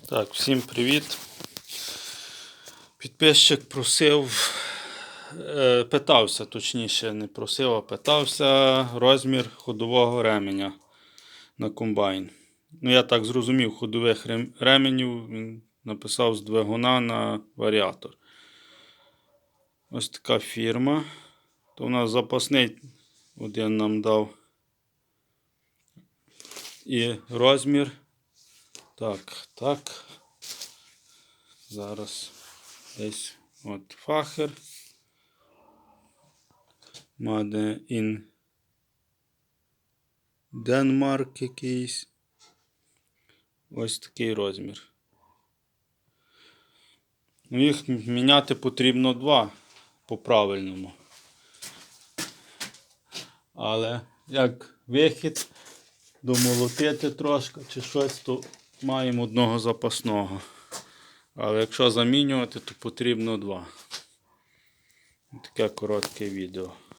Так, всім привіт. Підписчик просив, е, питався, точніше, не просив, а питався розмір ходового ременя на комбайн. Ну, я так зрозумів, ходових ременів він написав з двигуна на варіатор. Ось така фірма. То у нас запасний один нам дав. І розмір. Так, так. Зараз десь от фахер. Made in Denmark якийсь. Ось такий розмір. Ну, їх міняти потрібно два по-правильному. Але як вихід домолотити трошки чи щось, то маємо одного запасного. Але якщо замінювати, то потрібно два. Таке коротке відео.